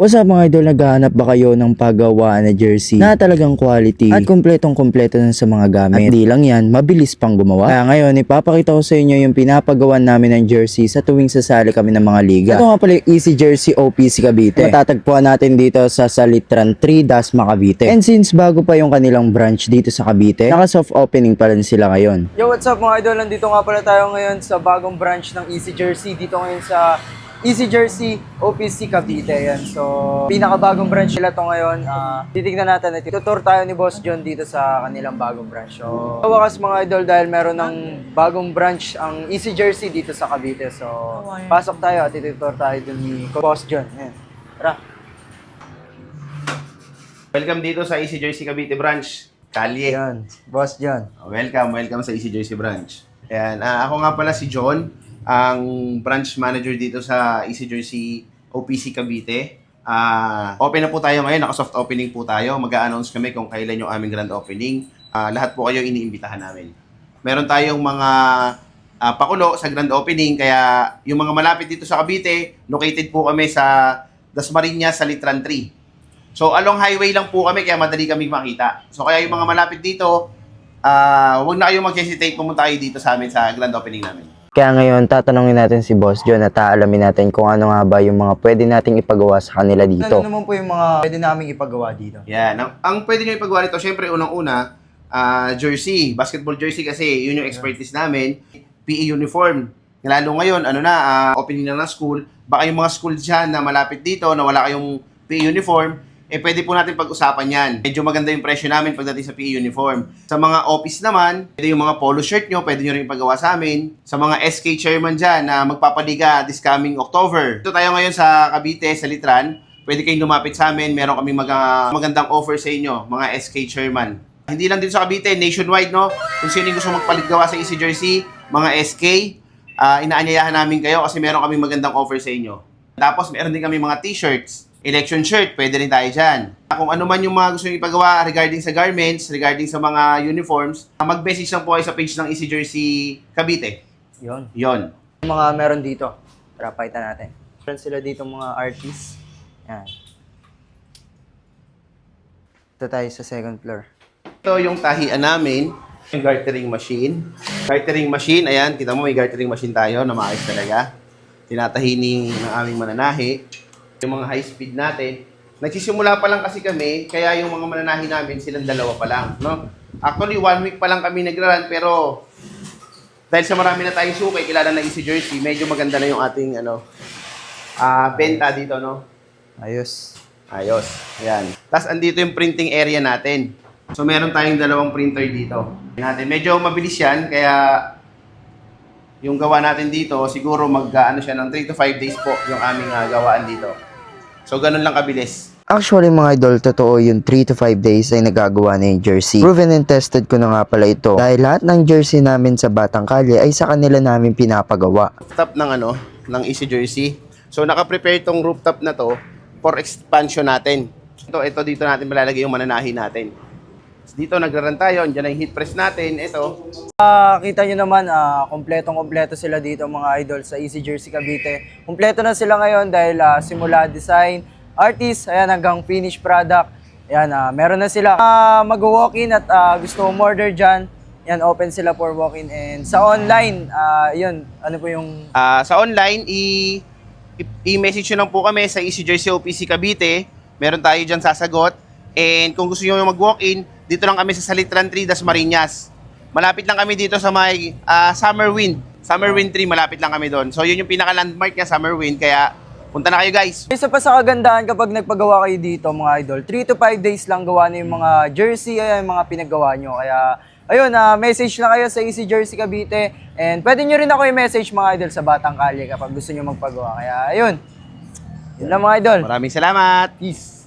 What's up mga idol, naghahanap ba kayo ng paggawaan na jersey na talagang quality at kumpletong kumpleto na sa mga gamit? At di lang yan, mabilis pang gumawa. Kaya ngayon, ipapakita ko sa inyo yung pinapagawan namin ng jersey sa tuwing sasali kami ng mga liga. Ito nga pala yung Easy Jersey OPC Cavite. Matatagpuan natin dito sa Salitran 3 Dasma Cavite. And since bago pa yung kanilang branch dito sa Cavite, naka soft opening pa rin sila ngayon. Yo, what's up mga idol? Nandito nga pala tayo ngayon sa bagong branch ng Easy Jersey. Dito ngayon sa Easy Jersey OPC Cavite. Yan. So, pinakabagong branch nila to ngayon. Ah, titignan natin. Ito tour tayo ni Boss John dito sa kanilang bagong branch. So, wakas mga idol dahil meron ng bagong branch ang Easy Jersey dito sa Cavite. So, pasok tayo at itutur tayo dun ni Boss John. Yan. Tara. Welcome dito sa Easy Jersey Cavite Branch. Kalye. Yan. Boss John. Welcome, welcome sa Easy Jersey Branch. Ayan, ah, ako nga pala si John, ang branch manager dito sa Easy Jersey OPC Cavite. Ah, open na po tayo ngayon, naka-soft opening po tayo. Mag-a-announce kami kung kailan yung aming grand opening. Ah, lahat po kayo iniimbitahan namin. Meron tayong mga ah, pakulo sa grand opening, kaya yung mga malapit dito sa Cavite, located po kami sa Dasmariñas sa Litran 3. So along highway lang po kami kaya madali kami makita. So kaya yung mga malapit dito, ah huwag na kayong mag-hesitate pumunta kayo dito sa amin sa grand opening namin. Kaya ngayon, tatanungin natin si Boss John at aalamin natin kung ano nga ba yung mga pwede nating ipagawa sa kanila Ano dito. naman po yung mga pwede namin ipagawa dito? Yan. Ang, ang pwede nyo ipagawa nito, syempre unang-una, ah, jersey, basketball jersey kasi yun yung expertise namin. PE uniform. Lalo ngayon, ano na, ah, opening na ng school. Baka yung mga school dyan na malapit dito, na wala kayong PE uniform, eh pwede po natin pag-usapan yan. Medyo maganda yung presyo namin pagdating sa PE uniform. Sa mga office naman, pwede yung mga polo shirt nyo, pwede nyo rin ipagawa sa amin. Sa mga SK chairman dyan na magpapaliga this coming October. Ito tayo ngayon sa Cavite, sa Litran. Pwede kayong lumapit sa amin. Meron kaming mag- magandang offer sa inyo, mga SK chairman. Hindi lang dito sa Cavite, nationwide, no? Kung sino yung gusto magpaliggawa sa Easy Jersey, mga SK, ah, inaanyayahan namin kayo kasi meron kaming magandang offer sa inyo. Tapos meron din kami mga t-shirts, election shirt, pwede rin tayo dyan. Kung ano man yung mga gusto nyo ipagawa regarding sa garments, regarding sa mga uniforms, mag-message lang po kayo sa page ng Easy Jersey Cavite. Yun. Yon. Yung mga meron dito. Tara, pakita natin. Meron sila dito mga artists. Yan. Ito tayo sa second floor. Ito yung tahian namin, yung gartering machine. Gartering machine, ayan, kita mo may gartering machine tayo na maayos talaga. Tinatahi ni ng aming mananahi. Yung mga high speed natin. Nagsisimula pa lang kasi kami, kaya yung mga mananahi namin, silang dalawa pa lang. No? Actually, one week pa lang kami nagraran, pero dahil sa marami na tayong suki, kilala na Easy Jersey, medyo maganda na yung ating ano, ah benta dito, no? Ayos. Ayos. Ayan. Tapos andito yung printing area natin. So meron tayong dalawang printer dito. Natin. Medyo mabilis yan, kaya yung gawa natin dito, siguro mag ano siya ng 3 to 5 days po yung aming ah, gawaan dito. So ganun lang kabilis. Actually mga idol, totoo yung 3 to 5 days ay nagagawa na yung jersey. Proven and tested ko na nga pala ito. Dahil lahat ng jersey namin sa Batang Kalye ay sa kanila namin pinapagawa. Rooftop ng ano, ng Easy Jersey. So naka-prepare tong rooftop na to for expansion natin. Ito, ito dito natin malalagay yung mananahi natin. Dito nagraran tayo, andyan na yung heat press natin. Ito, Ah, kita nyo naman, ah, kompletong kompleto sila dito mga idol sa Easy Jersey Cavite. Kompleto na sila ngayon dahil ah, simula design, artist, ayan hanggang finished product. Ayan, ah, meron na sila Ah, mag-walk-in at ah, gusto umorder dyan. Yan, open sila for walk-in. And sa online, ah, yun, ano po yung Ah, sa online, i- i- i-message nyo lang po kami sa Easy Jersey OPC Cavite. Meron tayo dyan sasagot. And kung gusto nyo mag-walk-in, dito lang kami sa Salitran 3, Das Marinas. Malapit lang kami dito sa may ah, Summer Wind. Summer Wind 3, malapit lang kami doon. So yun yung pinaka-landmark niya, Summer Wind. Kaya punta na kayo guys. Isa pa sa kagandahan kapag nagpagawa kayo dito mga idol, 3 to 5 days lang gawa na yung mga jersey, ayan, yung mga pinagawa nyo. Kaya, ayun, ah, message na kayo sa Easy Jersey Cavite. And pwede nyo rin ako i-message mga idol sa Batang Kalye kapag gusto nyo magpagawa. Kaya, ayun. Yun lang mga idol. Maraming salamat. Peace.